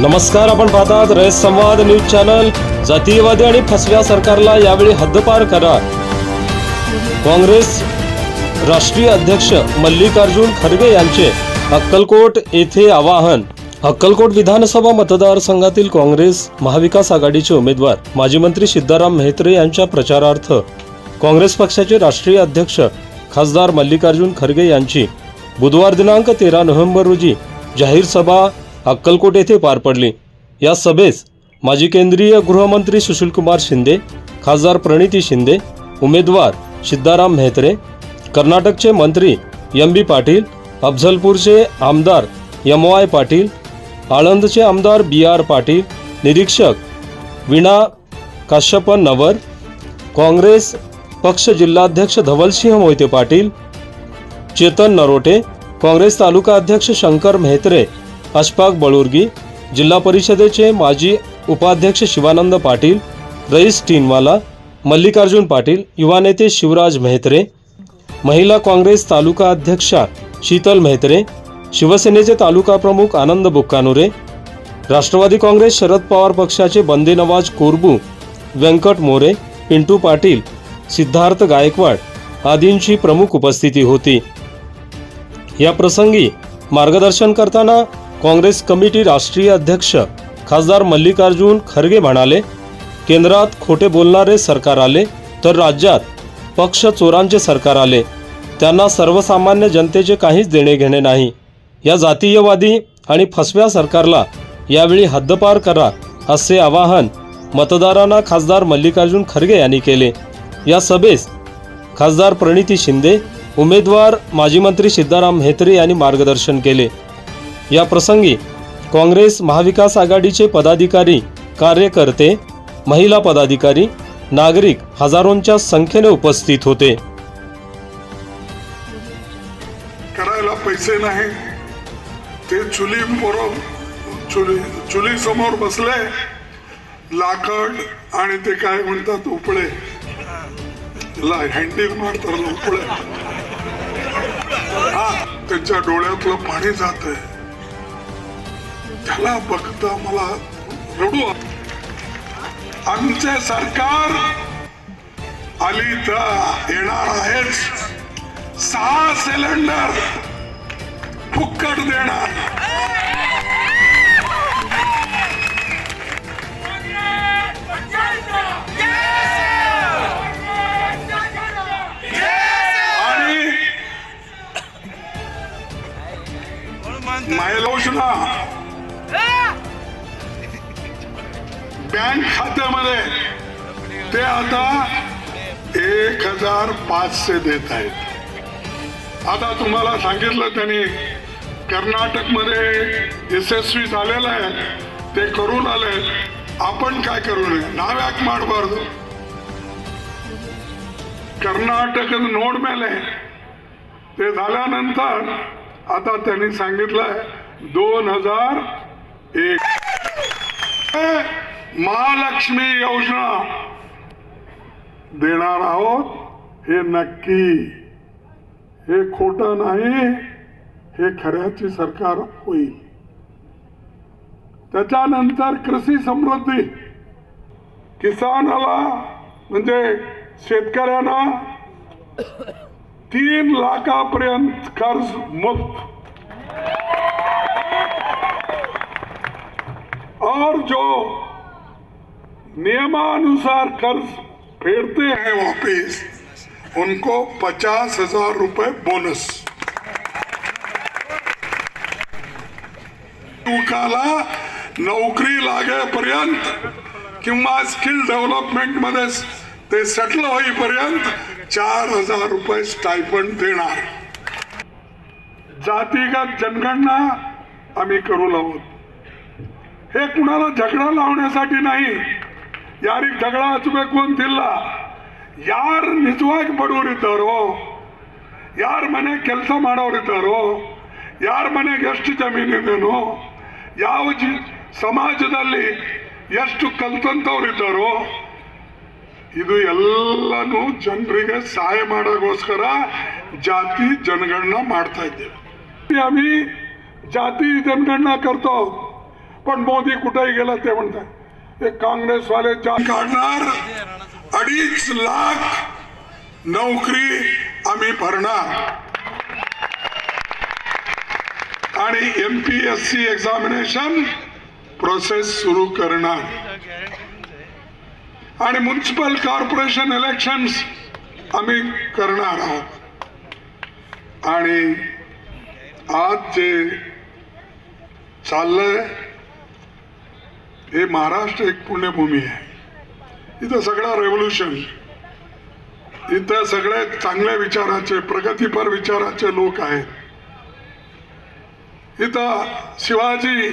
नमस्कार आपण पाहतात रयत संवाद न्यूज चॅनल. जातीयवादी आणि फसव्या सरकारला यावेळी हद्दपार करा. काँग्रेस राष्ट्रीय अध्यक्ष मल्लिकार्जुन खरगे यांचे अक्कलकोट येथे आवाहन. अक्कलकोट विधानसभा मतदारसंघातील काँग्रेस महाविकास आघाडीचे उमेदवार माजी मंत्री सिद्धाराम मेहत्रे यांच्या प्रचारार्थ काँग्रेस पक्षाचे राष्ट्रीय अध्यक्ष खासदार मल्लिकार्जुन खरगे यांची बुधवार दिनांक तेरा नोव्हेंबर रोजी जाहीर सभा अक्कलकोट येथे पार पडली. या सभेस माजी केंद्रीय गृहमंत्री सुशीलकुमार शिंदे खासदार प्रणिती शिंदे उमेदवार सिद्धाराम मेहत्रे कर्नाटकचे मंत्री एम बी पाटील अफझलपूरचे आमदार एम वाय पाटील आळंदचे आमदार बी आर पाटील निरीक्षक विणा काश्यपन नवर काँग्रेस पक्ष जिल्हाध्यक्ष धवलसिंह मोहिते पाटील चेतन नरोटे काँग्रेस तालुका अध्यक्ष शंकर मेहत्रे अशफाक बळुर्गी जिल्हा परिषदेचे माजी उपाध्यक्ष शिवानंद पाटील रईस टीनवाला मल्लिकार्जुन पाटील युवा नेते शिवराज मेहत्रे महिला काँग्रेस तालुका अध्यक्षा शीतल मेहत्रे शिवसेनेचे तालुका प्रमुख आनंद बुक्कानुरे राष्ट्रवादी काँग्रेस शरद पवार पक्षाचे बंदे नवाज कोरबू व्यंकट मोरे पिंटू पाटील सिद्धार्थ गायकवाड आदींची प्रमुख उपस्थिती होती. या प्रसंगी मार्गदर्शन करताना काँग्रेस कमिटी राष्ट्रीय अध्यक्ष खासदार मल्लिकार्जुन खरगे म्हणाले केंद्रात खोटे बोलणारे सरकार आले तर राज्यात पक्ष चोरांचे सरकार आले. त्यांना सर्वसामान्य जनतेचे काहीच देणे घेणे नाही. या जातीयवादी आणि फसव्या सरकारला यावेळी हद्दपार करा असे आवाहन मतदारांना खासदार मल्लिकार्जुन खरगे यांनी केले. या सभेस खासदार प्रणिती शिंदे उमेदवार माजी मंत्री सिद्धाराम म्हेत्रे यांनी मार्गदर्शन केले. या प्रसंगी काँग्रेस महाविकास आघाडीचे पदाधिकारी कार्यकर्ते महिला पदाधिकारी नागरिक हजारोंच्या संख्येने उपस्थित होते. करायला पैसे नाही. ते चुली चुली चुली समोर बसले. लाकड आणि ते काय म्हणतात उपळे. ला हँडील मारतात उपळे. हा त्यांच्या डोळ्यातलं पाणी जात त्याला बघता मला रडू आमचे सरकार आली तर येणार आहेच सहा सिलेंडर फुक्कट देणार. आणि महिलोषणा बँक खात्यामध्ये. ते आता एक हजार पाचशे देत आहेत. आता तुम्हाला सांगितलं त्यांनी कर्नाटकमध्ये यशस्वी झालेलं आहे. ते करून आले. आपण काय करू नये? नाव्याक ಮಾಡಬಾರ್ದು कर्नाटक नोड मेले. ते झाल्यानंतर आता त्यांनी सांगितलंय दोन हजार एक. महालक्ष्मी योजना देणार आहोत हे नक्की. हे खोट नाही हे खऱ्याची सरकार होईल. त्याच्यानंतर कृषी समृद्धी. किसानाला म्हणजे शेतकऱ्यांना तीन लाखापर्यंत कर्ज मुक्त और जो नियमानुसार कर्ज फेरते हैं वापिस. उनको पचास हजार रुपए बोनस युवकाला नोकरी लागेपर्यंत किंवा स्किल डेव्हलपमेंटमध्ये ते सेटल होईपर्यंत चार हजार रुपये स्टायफंड देणार. जातीगत जनगणना आम्ही करू लावत हे कुणाला झगडा लावण्यासाठी नाही ಯಾರಿಗೆ ಜಗಳ ಹಚ್ಚಬೇಕು ಅಂತಿಲ್ಲ ಯಾರು ನಿಜವಾಗಿ ಬಡವರಿದ್ದಾರೋ ಯಾರ ಮನೆ ಕೆಲಸ ಮಾಡೋರಿದ್ದಾರೋ ಯಾರ ಮನೆಗೆ ಎಷ್ಟು ಜಮೀನಿದೆನೋ ಯಾವ ಜಿ ಸಮಾಜದಲ್ಲಿ ಎಷ್ಟು ಕಲ್ತಂತವ್ರಿದ್ದಾರೋ ಇದು ಎಲ್ಲನೂ ಜನರಿಗೆ ಸಹಾಯ ಮಾಡೋಕ್ಕೋಸ್ಕರ ಜಾತಿ जनगणना ಮಾಡ್ತಾ ಇದ್ದೇವೆ आम्ही जाती जनगणना करतो पण मोदी कुठेही गेला ते म्हणतात ते काँग्रेसवाले जा काढणार अडीच लाख नोकरी आम्ही भरणार. आणि M P S C examination process सुरू करणार. आणि म्युन्सिपल कॉर्पोरेशन इलेक्शन्स आम्ही करणार आहोत. आणि आज जे चाललंय हे महाराष्ट्र एक पुण्यभूमी आहे. इथं सगळा रेव्होल्युशन इथं सगळे चांगल्या विचाराचे प्रगतीपर विचाराचे लोक आहेत. इथं शिवाजी